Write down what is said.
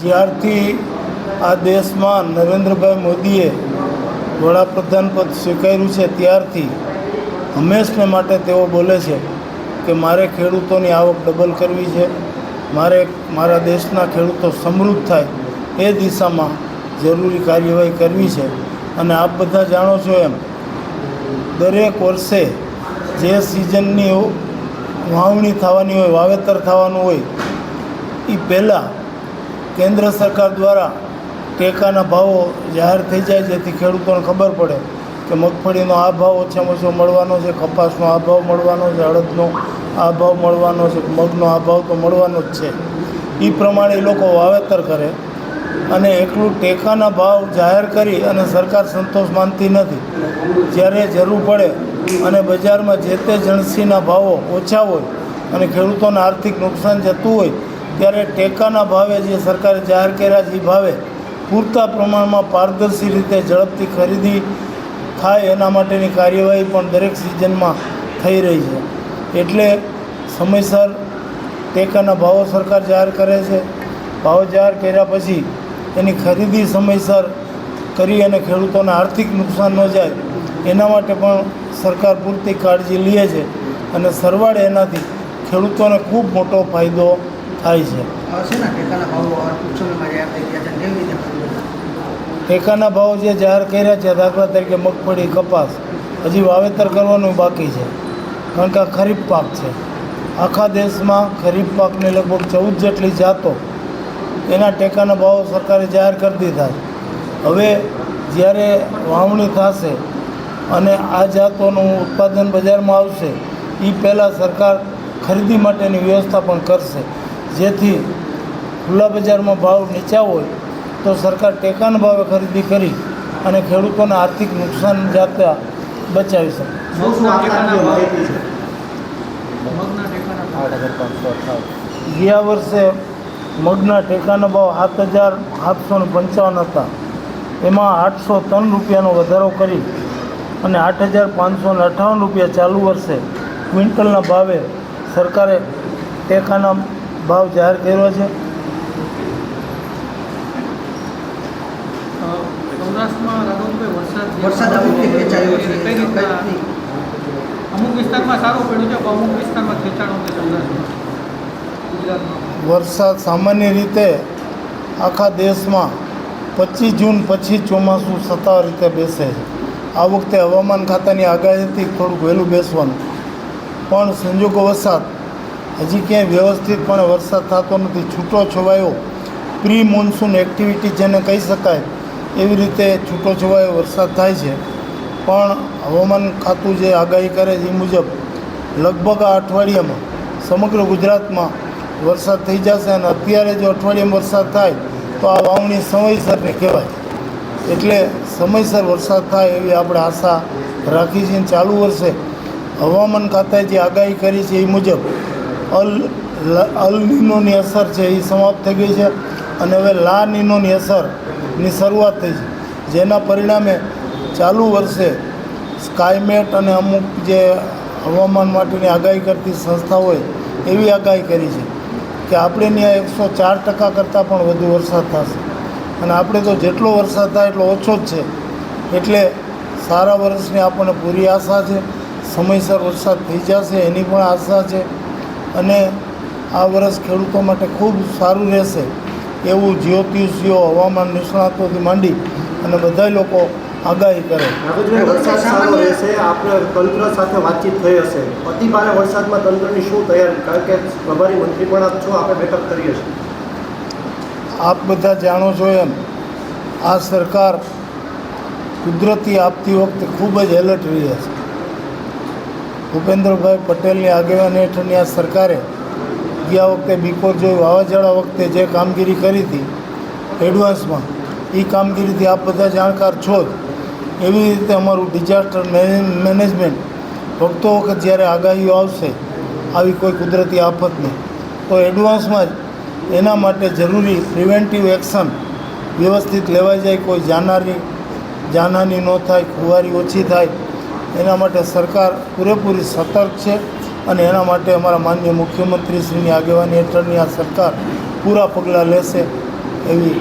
જ્યારથી આ દેશમાં નરેન્દ્રભાઈ મોદીએ વડાપ્રધાન પદ સ્વીકાર્યું છે, ત્યારથી હંમેશને માટે તેઓ બોલે છે કે મારે ખેડૂતોની આવક ડબલ કરવી છે, મારે મારા દેશના ખેડૂતો સમૃદ્ધ થાય, એ દિશામાં જરૂરી કાર્યવાહી કરવી છે. અને આપ બધા જાણો છો એમ, દરેક વર્ષે જે સિઝનની વાવણી થવાની હોય, વાવેતર થવાનું હોય એ પહેલાં કેન્દ્ર સરકાર દ્વારા ટેકાના ભાવો જાહેર થઈ જાય જેથી ખેડૂતોને ખબર પડે કે મગફળીનો આ ભાવ ઓછામાં ઓછો મળવાનો છે, કપાસનો આ ભાવ મળવાનો છે અડદનો આ ભાવ મળવાનો છે, મગનો આ ભાવ તો મળવાનો જ છે. એ પ્રમાણે લોકો વાવેતર કરે અને એકલું ટેકાના ભાવ જાહેર કરી અને સરકાર સંતોષ માનતી નથી. જ્યારે જરૂર પડે અને બજારમાં જે તે જણસીના ભાવો ઓછા હોય અને ખેડૂતોને આર્થિક નુકસાન જતું હોય ત્યારે ટેકાના ભાવે જે સરકારે જાહેર કર્યા છે, એ ભાવે પૂરતા પ્રમાણમાં પારદર્શી રીતે ઝડપથી ખરીદી થાય એના માટેની કાર્યવાહી પણ દરેક સિઝનમાં થઈ રહી છે. એટલે સમયસર ટેકાના ભાવો સરકાર જાહેર કરે છે, ભાવ જાહેર કર્યા પછી એની ખરીદી સમયસર કરી અને ખેડૂતોને આર્થિક નુકસાન ન જાય, એના માટે પણ સરકાર પૂરતી કાળજી લે છે અને સરવાળે એનાથી ખેડૂતોને ખૂબ મોટો ફાયદો થાય છે? ટેકાના ભાવ જે જાહેર કર્યા છે દાખલા તરીકે મગફળી કપાસ હજી વાવેતર કરવાનું બાકી છે. કારણ કે આ ખરીફ પાક છે. આખા દેશમાં ખરીફ પાકની લગભગ ચૌદ જેટલી જાતો એના ટેકાના ભાવો સરકારે જાહેર કરી દીધા હવે જ્યારે વાવણી થશે અને આ જાતોનું ઉત્પાદન બજારમાં આવશે એ પહેલાં સરકાર ખરીદી માટેની વ્યવસ્થા પણ કરશે. જેથી ખુલ્લા બજારમાં ભાવ નીચા હોય તો સરકાર ટેકાના ભાવે ખરીદી કરી અને ખેડૂતોને આર્થિક નુકસાન જાતા બચાવી શકે. ગયા વર્ષે મગના ટેકાના ભાવ સાત હજાર સાતસો ને પંચાવન હતા. એમાં આઠસો ત્રણ રૂપિયાનો વધારો કરી અને આઠ હજાર પાંચસો ને અઠ્ઠાવન રૂપિયા ચાલુ વર્ષે ક્વિન્ટલના ભાવે સરકારે ટેકાના ભાવ જાહેર કર્યો છે? વરસાદ. વરસાદ આ વખતે ખેંચાયો છે? કઈ રીતના? કઈ અમુક વિસ્તારમાં સારું પડ્યું છે અમુક વિસ્તારમાં ખેંચાણો છે સૌરાષ્ટ્રમાં. વરસાદ સામાન્ય રીતે આખા દેશમાં પચીસ જૂન પછી ચોમાસું સત્તાવાર રીતે બેસે છે. આ વખતે હવામાન ખાતાની આગાહીથી થોડુંક વહેલું બેસવાનું. પણ સંજોગો વરસાદ હજી ક્યાંય વ્યવસ્થિતપણે વરસાદ થતો નથી, છૂટો છવાયો. પ્રી મોન્સૂન એક્ટિવિટી જેને કહી શકાય, એવી રીતે છૂટો છવાયો વરસાદ થાય છે. પણ હવામાન ખાતું જે આગાહી કરે છે એ મુજબ, લગભગ આ અઠવાડિયામાં સમગ્ર ગુજરાતમાં વરસાદ થઈ જશે અને અત્યારે જો અઠવાડિયામાં વરસાદ થાય, તો આ વાવણી સમયસરને કહેવાય. એટલે સમયસર વરસાદ થાય એવી આપણે આશા રાખી અને ચાલુ વર્ષે હવામાન ખાતાએ જે આગાહી કરી છે એ મુજબ અલ અલ નીનોની અસર છે એ સમાપ્ત થઈ ગઈ છે અને હવે લા નીનોની અસરની શરૂઆત થઈ છે. જેના પરિણામે ચાલુ વર્ષે સ્કાયમેટ અને અમુક જે હવામાન માટેની આગાહી કરતી સંસ્થા હોય એવી આગાહી કરી છે કે આપણે ત્યાં એકસો ચાર ટકા કરતાં પણ વધુ વરસાદ થશે. અને આપણે તો જેટલો વરસાદ થાય એટલો ઓછો જ છે. એટલે સારા વર્ષની આપણને પૂરી આશા છે. સમયસર વરસાદ થઈ જશે એની પણ આશા છે. અને આ વર્ષ ખેડૂતો માટે ખૂબ સારું રહેશે એવું જ્યોતિષીઓ હવામાન નિષ્ણાતોથી માંડી અને બધા લોકો આગાહી કરે. વરસાદ સારો રહેશે? આપણે તંત્ર સાથે વાતચીત થઈ હશે. અતિ ભારે વરસાદમાં તંત્રની શું તૈયારી? કારણ કે પ્રભારી મંત્રી પણ આપ છો આપણે બેઠક કરીએ છીએ. આપ બધા જાણો છો એમ આ સરકાર કુદરતી આપતી વખતે ખૂબ જ એલર્ટ રહી છે ભૂપેન્દ્રભાઈ પટેલની આગેવાની હેઠળની આ સરકારે ગયા વખતે બિકોર જોઈ વાવાઝોડા વખતે જે કામગીરી કરી હતી એડવાન્સમાં એ કામગીરીથી આપ બધા જાણકાર છો જ. એવી રીતે અમારું ડિઝાસ્ટર મેનેજમેન્ટ વખતો વખત જ્યારે આગાહીઓ આવશે, આવી કોઈ કુદરતી આફતની તો એડવાન્સમાં જ એના માટે જરૂરી પ્રિવેન્ટિવ એક્શન વ્યવસ્થિત લેવાઈ જાય, કોઈ જાનહાની જાનહાની ન થાય ખુવારી ઓછી થાય એના માટે સરકાર પૂરેપૂરી સતર્ક છે અને એના માટે અમારા માનનીય મુખ્યમંત્રીશ્રીની આગેવાની હેઠળની આ સરકાર પૂરા પગલાં લેશે એવી